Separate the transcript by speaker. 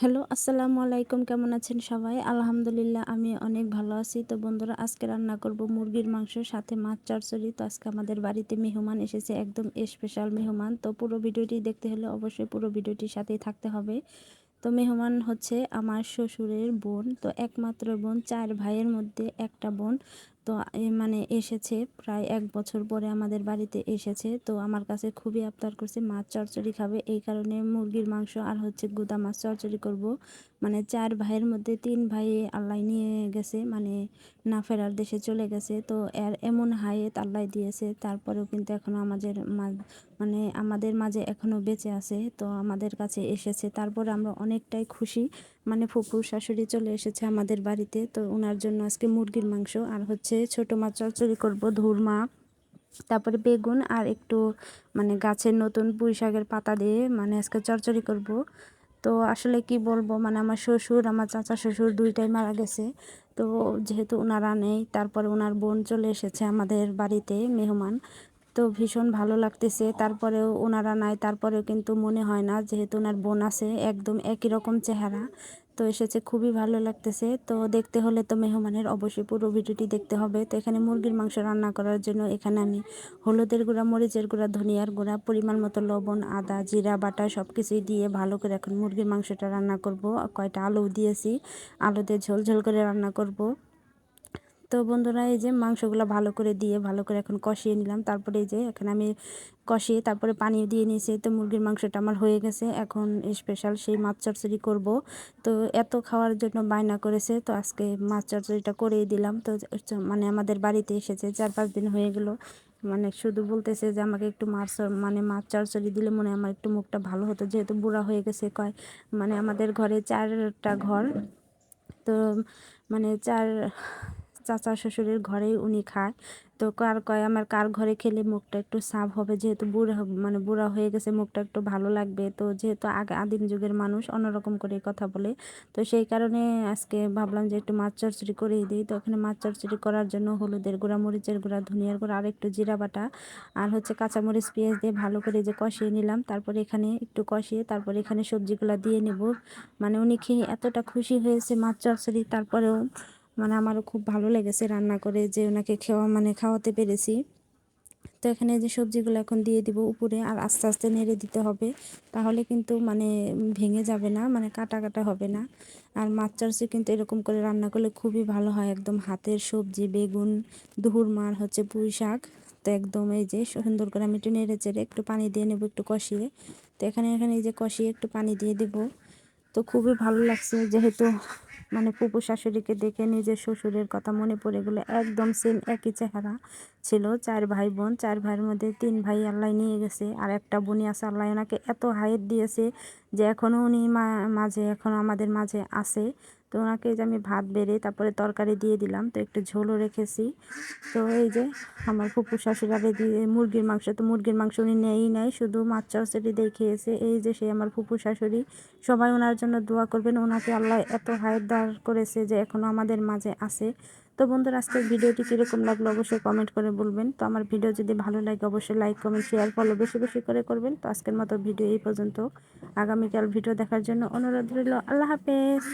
Speaker 1: Hello, আসসালামু আলাইকুম। কেমন আছেন সবাই? আলহামদুলিল্লাহ, আমি অনেক ভালো আছি। তো বন্ধুরা, আজকে রান্না করব মুরগির মাংস, সাথে মাছ, চচ্চড়ি। তো আজকে আমাদের বাড়িতে মেহমান এসেছে, একদম স্পেশাল মেহমান। তো পুরো ভিডিওটি দেখতে হলে অবশ্যই পুরো ভিডিওটির সাথেই থাকতে হবে। তো মেহমান হচ্ছে আমার শ্বশুরের বোন। তো একমাত্র বোন, চার ভাইয়ের মধ্যে একটা বোন। তো মানে এসেছে প্রায় এক বছর পরে আমাদের বাড়িতে এসেছে। তো আমার কাছে খুবই আবদার করছে, মাছ চচ্চড়ি খাবে। এই কারণে মুরগির মাংস আর হচ্ছে গুদা মাছ চচ্চড়ি করব। মানে চার ভাইয়ের মধ্যে তিন ভাই আল্লাহ নিয়ে গেছে মানে না ফেরার দেশে চলে গেছে। তো এর এমন হাইয়েত আল্লাহ দিয়েছে, তারপরেও কিন্তু এখনও আমাদের মানে আমাদের মাঝে এখনও বেঁচে আছে। তো আমাদের কাছে এসেছে, তারপরে আমরা অনেকটাই খুশি। মানে ফুপু শাশুড়ি চলে এসেছে আমাদের বাড়িতে, তো ওনার জন্য আজকে মুরগির মাংস আর হচ্ছে ছোটো মাছ চচ্চড়ি করব, ধুরমা, তারপরে বেগুন আর একটু মানে গাছের নতুন পুঁই শাকের পাতা দিয়ে মানে আজকে চচ্চড়ি করব। তো আসলে কি বলব মানে আমার শ্বশুর, আমার চাচা শ্বশুর দুইটাই মারা গেছে। তো যেহেতু ওনারা নেই, তারপর ওনার বোন চলে এসেছে আমাদের বাড়িতে, মেহমান। তো ভীষণ ভালো লাগতেছে। তারপরেও ওনারা নাই, তারপরেও কিন্তু মনে হয় না যেহেতু ওনার বোন আছে, একদম একই রকম চেহারা। তো এসেছে, খুবই ভালো লাগতেছে। তো দেখতে হলে তো মেহমানের অবশ্যই পুরো ভিডিওটি দেখতে হবে। তো এখানে মুরগির মাংস রান্না করার জন্য এখানে আমি হলুদের গুঁড়া, মরিচের গুঁড়া, ধনিয়ার গুঁড়া, পরিমাণ মতো লবণ, আদা, জিরা, বাটা সব কিছুই দিয়ে ভালো করে এখন মুরগির মাংসটা রান্না করব। কয়টা আলু দিয়েছি, আলুতে ঝোল ঝোল করে রান্না করব। তো বন্ধুরা, এই যে মাংসগুলো ভালো করে দিয়ে ভালো করে এখন কষিয়ে নিলাম। তারপরে এই যে এখানে আমি কষিয়ে তারপরে পানি দিয়ে নিয়েছি। তো মুরগির মাংসটা আমার হয়ে গেছে। এখন স্পেশাল সেই মাছ চচ্চড়ি করব। তো এত খাওয়ার জন্য বায়না করেছে, তো আজকে মাছ চচ্চড়িটা করেই দিলাম। তো মানে আমাদের বাড়িতে এসেছে, চার পাঁচ দিন হয়ে গেলো। মানে শুধু বলতেছে যে আমাকে একটু মাছ মানে মাছ চচ্চড়ি দিলে মনে আমার একটু মুখটা ভালো হতো, যেহেতু বুড়া হয়ে গেছে কয় মানে আমাদের ঘরে চারটা ঘর। তো মানে চার চাচা শ্বশুরের ঘরেই উনি খায়। তো কার কয়, আমার কার ঘরে খেলে মুখটা একটু সাফ হবে? যেহেতু বুড়া মানে বুড়া হয়ে গেছে, মুখটা একটু ভালো লাগবে। তো যেহেতু আগে আদিম যুগের মানুষ অন্যরকম করে কথা বলে, তো সেই কারণে আজকে ভাবলাম যে একটু মাছ চচ্চড়ি করেই দিই। তো ওখানে মাছ চচ্চড়ি করার জন্য হলুদের গুঁড়া, মরিচের গুঁড়া, ধনিয়ার গুঁড়া আর একটু জিরা বাটা, আর হচ্ছে কাঁচামরিচ, পেঁয়াজ দিয়ে ভালো করে যে কষিয়ে নিলাম। তারপরে এখানে একটু কষিয়ে তারপরে এখানে সবজিগুলো দিয়ে নেব। মানে উনি খেয়ে এতটা খুশি হয়েছে মাছ চচ্চড়ি। তারপরেও মানে আমারও খুব ভালো লেগেছে রান্না করে যে ওনাকে খাওয়া মানে খাওয়াতে পেরেছি। তো এখানে যে সবজিগুলো এখন দিয়ে দিব উপরে আর আস্তে আস্তে নেড়ে দিতে হবে। তাহলে কিন্তু মানে ভেঙে যাবে না মানে কাটা কাটা হবে না। আর মাছ চার্সে কিন্তু এরকম করে রান্না করলে খুবই ভালো হয় একদম হাতের সবজি, বেগুন দুহুর মার হচ্ছে পুঁই শাক। তো একদম এই যে সুন্দর করে আমি একটু নেড়ে চেড়ে একটু পানি দিয়ে নেব, একটু কষিয়ে। তো এখানে এখানে এই যে কষিয়ে একটু পানি দিয়ে দেবো। তো খুবই ভালো লাগছে যেহেতু মানে পুপু শাশুড়িকে দেখে নিজের শ্বশুরের কথা মনে পড়ে গেলো। একদম সেম একই চেহারা ছিল, চার ভাই বোন। চার ভাইয়ের মধ্যে তিন ভাই আল্লাহ নিয়ে গেছে, আর একটা বোনই আছে আল্লাহ ওনাকে এত হাইট দিয়েছে যে এখনও উনি মাঝে, এখন আমাদের মাঝে আছে। তো ওনাকে যে আমি ভাত বেড়ে তারপরে তরকারি দিয়ে দিলাম, তো একটু ঝোলও রেখেছি। তো এই যে আমার ফুপু শাশুড়ারে দিয়ে মুরগির মাংস, তো মুরগির মাংস উনি নেই নাই, শুধু মাছ চরচড়ি দিয়ে খেয়েছে। এই যে সে আমার ফুপু শাশুড়ি, সবাই ওনার জন্য দোয়া করবেন। ওনাকে আল্লাহ এত হায়দার দার করেছে যে এখনও আমাদের মাঝে আছে। তো বন্ধুরা, আজকের ভিডিওটি কীরকম লাগল অবশ্যই কমেন্ট করে বলবেন। তো আমার ভিডিও যদি ভালো লাগে, অবশ্যই লাইক কমেন্ট শেয়ার ফলো বেশি বেশি করে করবেন। তো আজকের মতো ভিডিও এই পর্যন্ত। আগামীকাল ভিডিও দেখার জন্য অনুরোধ রইল। আল্লাহ হাফেজ।